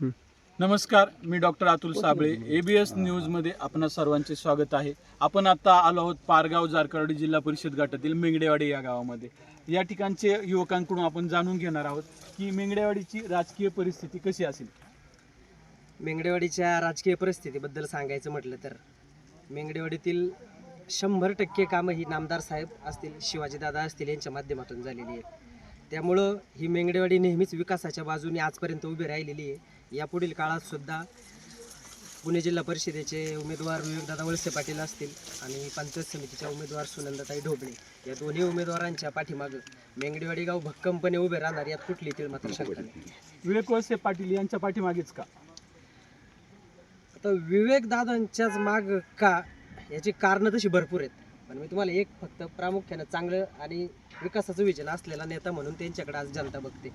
नमस्कार मी doctor Atul Sable. ABS न्यूजमध्ये आपणा सर्वांचे स्वागत आहे. आपण आता आलो आहोत पारगाव जारकर्डी जिल्हा परिषद गटातील मेंगडेवाडी या गावामध्ये. या ठिकाणचे युवकांकडून आपण जाणून घेणार आहोत की मेंगडेवाडीची राजकीय परिस्थिती कशी असेल? मेंगडेवाडीच्या राजकीय परिस्थितीबद्दल सांगायचं म्हटलं तर मेंगडेवाडीतील शंभर टक्के कामं ही नामदार साहेब असतील शिवाजीदादा असतील यांच्या माध्यमातून झालेली आहेत. त्यामुळं ही मेंगडेवाडी नेहमीच विकासाच्या बाजूने आजपर्यंत उभी राहिलेली आहे. यापुढील काळात सुद्धा पुणे जिल्हा परिषदेचे उमेदवार विवेकदादा वळसे पाटील असतील आणि पंचायत समितीच्या उमेदवार सुनंदाताई ढोबळे या दोन्ही उमेदवारांच्या पाठीमागं मेंगडेवाडी गाव भक्कमपणे उभे राहणार यात कुठली तील मात्र शंका नाही. विवेक वळसे पाटील यांच्या पाठीमागेच का? आता विवेक दादांच्याच माग का याची कारणं तशी भरपूर आहेत. पण मी तुम्हाला एक फक्त प्रामुख्यानं चांगलं आणि विकासाचं विजन असलेला नेता म्हणून त्यांच्याकडे आज जनता बघते.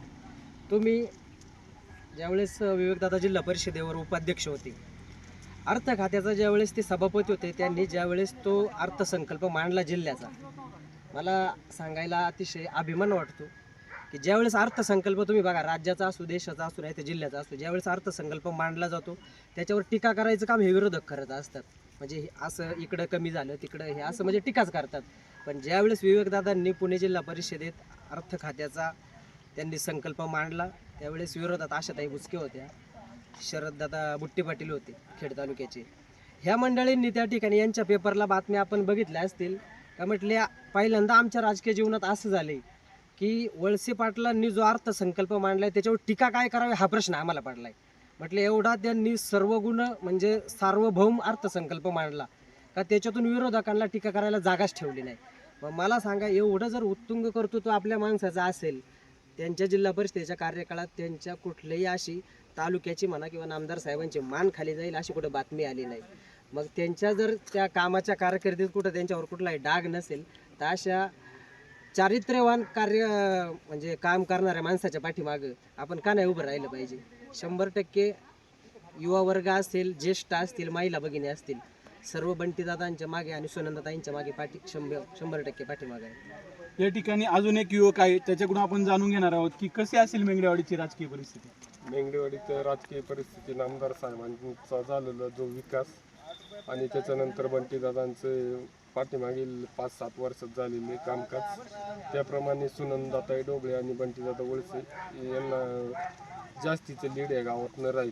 तुम्ही ज्यावेळेस विवेकदादा जिल्हा परिषदेवर उपाध्यक्ष होते अर्थ खात्याचा ज्यावेळेस ते सभापती होते त्यांनी ज्यावेळेस तो अर्थसंकल्प मांडला जिल्ह्याचा मला सांगायला अतिशय अभिमान वाटतो की ज्यावेळेस अर्थसंकल्प तुम्ही बघा राज्याचा असू देशाचा असू नाही तर जिल्ह्याचा असू ज्यावेळेस अर्थसंकल्प मांडला जातो त्याच्यावर टीका करायचं काम हे विरोधक करत असतात. म्हणजे हे असं इकडं कमी झालं तिकडं हे असं म्हणजे टीकाच करतात. पण ज्यावेळेस विवेकदादांनी पुणे जिल्हा परिषदेत अर्थ खात्याचा त्यांनी संकल्प मांडला. त्यावेळेस विरोधात आशाताई बुचके होत्या. शरददादा बुट्टी पाटील होते खेड तालुक्याचे. ह्या मंडळींनी त्या ठिकाणी यांच्या पेपरला बातम्या आपण बघितल्या असतील. का म्हटल्या पहिल्यांदा आमच्या राजकीय जीवनात असं झाले की वळसे पाटलांनी जो अर्थसंकल्प मांडलाय त्याच्यावर टीका काय करावी हा प्रश्न आम्हाला पडलाय. म्हटलं एवढा त्यांनी सर्व गुण म्हणजे सार्वभौम अर्थसंकल्प मांडला का त्याच्यातून विरोधकांना टीका करायला जागाच ठेवली नाही. मग मला सांगा एवढं जर उत्तुंग कर्तृत्व आपल्या माणसाचं असेल त्यांच्या जिल्हा परिषदेच्या कार्यकाळात त्यांच्या कुठल्याही अशी तालुक्याची म्हणा किंवा नामदार साहेबांची मान खाली जाईल अशी कुठं बातमी आली नाही. मग त्यांच्या जर त्या कामाच्या कारकिर्दीत कुठं त्यांच्यावर कुठलाही डाग नसेल तर अशा चारित्र्यवान कार्य म्हणजे काम करणाऱ्या माणसाच्या पाठीमागं आपण का नाही उभं राहिलं पाहिजे? शंभर टक्के युवा वर्ग असेल ज्येष्ठ असतील महिला भगिनी असतील सर्व बंटीदादांच्या मागे आणि सुनंदाताईंच्या मागे पाठी शंभर शंभर टक्के पाठीमागे आहे. या ठिकाणी अजून एक युवक आहे त्याच्याकडून आपण जाणून घेणार आहोत की कशी असेल मेंगडेवाडीची राजकीय परिस्थिती? मेंगडेवाडीचं राजकीय परिस्थिती नामदार साहेबांचा झालेला जो विकास आणि त्याच्यानंतर बंटीदादांचे पाठीमागील पाच सात वर्षात झालेले कामकाज त्याप्रमाणे सुनंदाताई डोबळे आणि बंटीदादा वळसे यांना जास्तीचे लीड या गावातनं राहील.